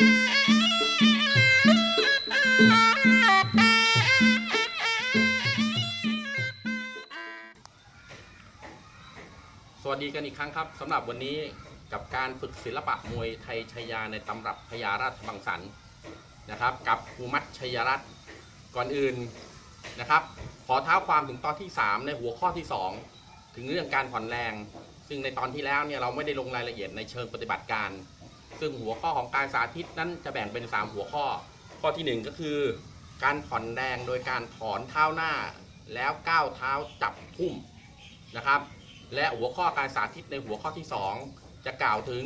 สวัสดีกันอีกครั้งครับสำหรับวันนี้กับการฝึกศิลปะมวยไทยชยาในตำรับพญาราชบังสันนะครับ กับครูมัดชยรัตก่อนอื่นนะครับ ขอเท้าความถึงตอนที่ 3 ในหัวข้อที่ 2 ถึงเรื่องการผ่อนแรง ซึ่งในตอนที่แล้วเนี่ยเราไม่ได้ลงรายละเอียดในเชิงปฏิบัติการ ซึ่งหัวข้อของการสาธิตนั้นจะแบ่งเป็น 3 หัวข้อ ข้อทีหนึ่1 ก็คือ การผ่อนแรงโดยการถอนเท้าหน้า แล้วก้าวเท้าจับทุ่มนะครับ และหัวข้อการสาธิตในหัวข้อที่ 2 จะกล่าวถึง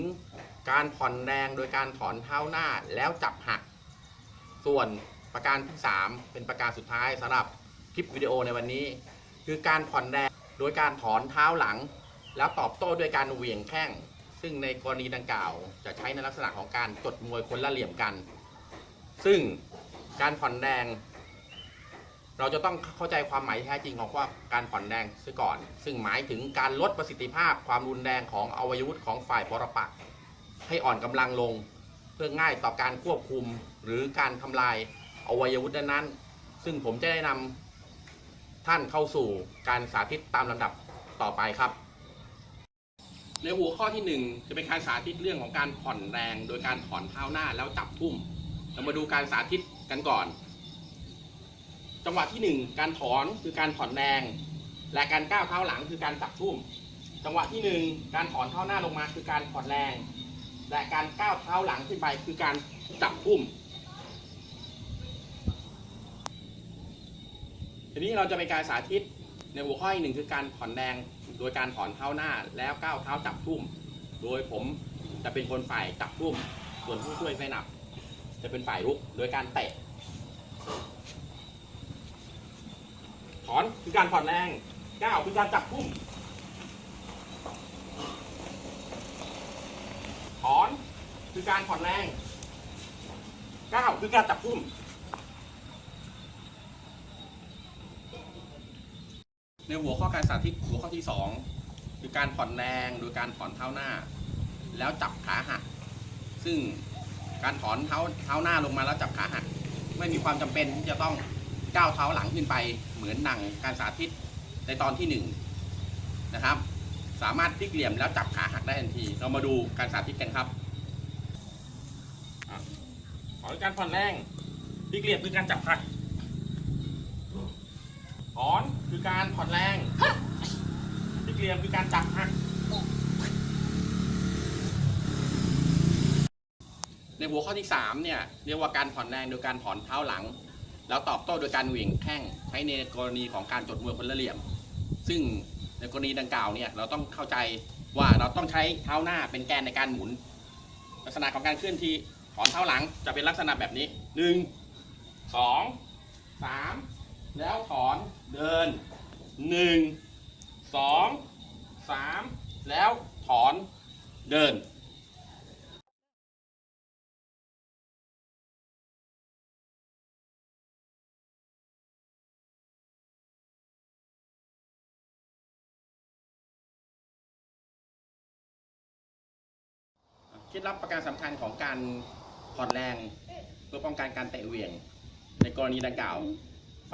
การผ่อนแรงโดยการถอนเท้าหน้าแล้วจับหัก ส่วนประการที่ 3 เป็นประการสุดท้ายสำหรับคลิปวิดีโอในวันนี้ คือการผ่อนแรงโดยการถอนเท้าหลัง แล้วตอบโต้ด้วยการเหวี่ยงแข้ง ซึ่งในกรณีดังกล่าวจะใช้ในลักษณะของการกดมวยคนละเหลี่ยมกัน ซึ่งการผ่อนแรงเราจะต้องเข้าใจความหมายแท้จริงของว่าการผ่อนแรงซะก่อน ซึ่งหมายถึงการลดประสิทธิภาพความรุนแรงของอวัยวะของฝ่ายปรปักษ์ให้อ่อนกำลังลง เพื่อง่ายต่อการควบคุมหรือการทำลายอวัยวะนั้นๆซึ่งผมจะได้นำท่านเข้าสู่การสาธิตตามลำดับต่อไปครับ ในหัวข้อที่หนึ่งจะเป็นการสาธิตเรื่องของการผ่อนแรง โดยการถอนเท้าหน้าแล้วจับทุ่ม เรามาดูการสาธิตกันก่อน จังหวะที่หนึ่งการถอนคือการผ่อนแรง และการก้าวเท้าหลังคือการจับทุ่ม จังหวะที่หนึ่งการถอนเท้าหน้าลงมาคือการผ่อนแรง และการก้าวเท้าหลังขึ้นไปคือการจับทุ่มทีนี้เราจะเป็นการสาธิตในหัวข้ออีกหนึ่งคือการผ่อนแรง โดยการถอนเท้าหน้าแล้วก้าวเท้าจับทุ่ม โดยผมจะเป็นคนฝ่ายจับทุ่ม ส่วนผู้ช่วยไฟหนับ จะเป็นฝ่ายรุกโดยการเตะ ถอนคือการผ่อนแรงก้าวคือการจับทุ่ม ถอนคือการผ่อนแรงก้าวคือการจับทุ่ม ในหัวข้อการสาธิตหัวข้อที่ 2 คือการผ่อนแรงโดยการถอนเท้าหน้า แล้วจับขาหัก ซึ่งการถอนเท้าเท้าหน้าลงมาแล้วจับขาหัก ไม่มีความจำเป็นที่จะต้องก้าวเท้าหลังขึ้นไปเหมือนหนังการสาธิตในตอนที่1นงนะครับ สามารถพลิกเหลี่ยมแล้วจับขาหักได้ทันที เรามาดูการสาธิตกันครับอะขอการผ่อนแรงพลิกเหลี่ยมคือการจับหักถอน คือการผ่อนแรงพลิกเหลี่ยมคือการจับหักในหัวข้อที่ 3 เนี่ยเรียกว่าการผ่อนแรงโดยการถอนเท้าหลัง แล้วตอบโต้โดยการเหวี่ยงแข้งใช้ในกรณีของการจดมวยคนละเหลี่ยม ซึ่งในกรณีดังกล่าวเนี่ยเราต้องเข้าใจว่าเราต้องใช้เท้าหน้าเป็นแกนในการหมุน ลักษณะของการเคลื่อนที่ถอนเท้าหลังจะเป็นลักษณะแบบนี้1 2 3 แล้วถอนเดิน 1 2 3 แล้วถอนเดินคล็ดลับประการสำคัญของการผ่อนแรง เพื่อป้องกันการเตะเหวี่ยง ในกรณีดังกล่าว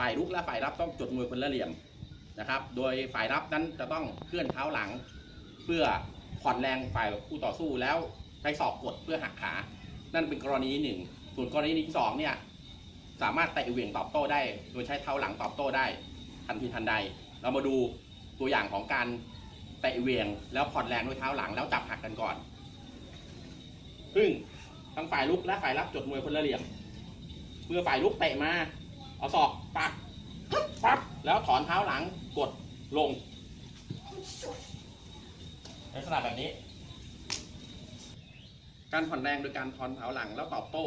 ฝ่ายรุกและฝ่ายรับต้องจดมวยคนละเหลี่ยมนะครับ โดยฝ่ายรับนั้นจะต้องเคลื่อนเท้าหลัง เพื่อผ่อนแรงฝ่ายคู่ต่อสู้แล้วใช้ศอกกดเพื่อหักขา นั่นเป็นกรณีหนึ่ง ส่วนกรณีที่สองเนี่ยสามารถเตะเหวี่ยงตอบโต้ได้ โดยใช้เท้าหลังตอบโต้ได้ ทันทีทันใด เรามาดูตัวอย่างของการเตะเหวี่ยง แล้วผ่อนแรงด้วยเท้าหลังแล้วจับหักกันก่อนซึ่งทั้งฝ่ายลุกและฝ่ายรับจดมวยคนละเหลี่ยม เมื่อฝ่ายลุกเตะมา เอาศอกปักปั๊บแล้วถอนเท้าหลังกดลงลักษณะแบบนี้ การผ่อนแรงโดยการถอนเท้าหลังแล้วตอบโต้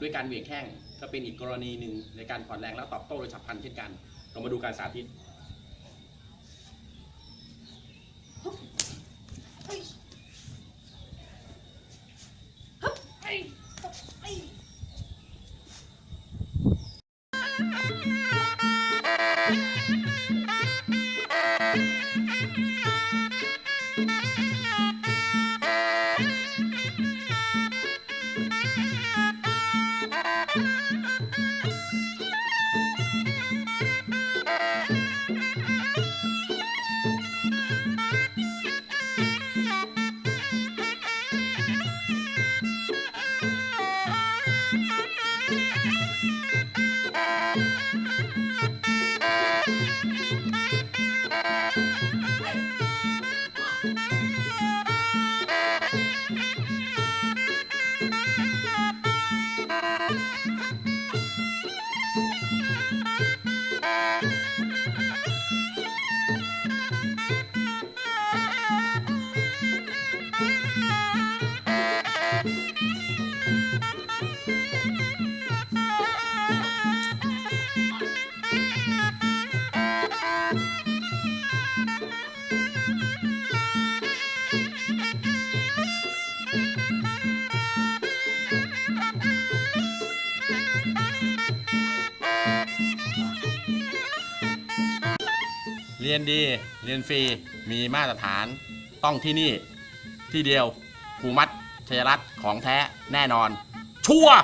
ด้วยการเหวี่ยงแข้งก็เป็นอีกกรณีหนึ่งในการผ่อนแรงแล้วตอบโต้โดยฉับพลันเช่นกัน เรามาดูการสาธิต รียนดี เรียนฟรี มีมาตรฐาน ต้องที่นี่ ที่เดียวครูมัดชัยรัตน์ของแท้แน่นอน ชัวร์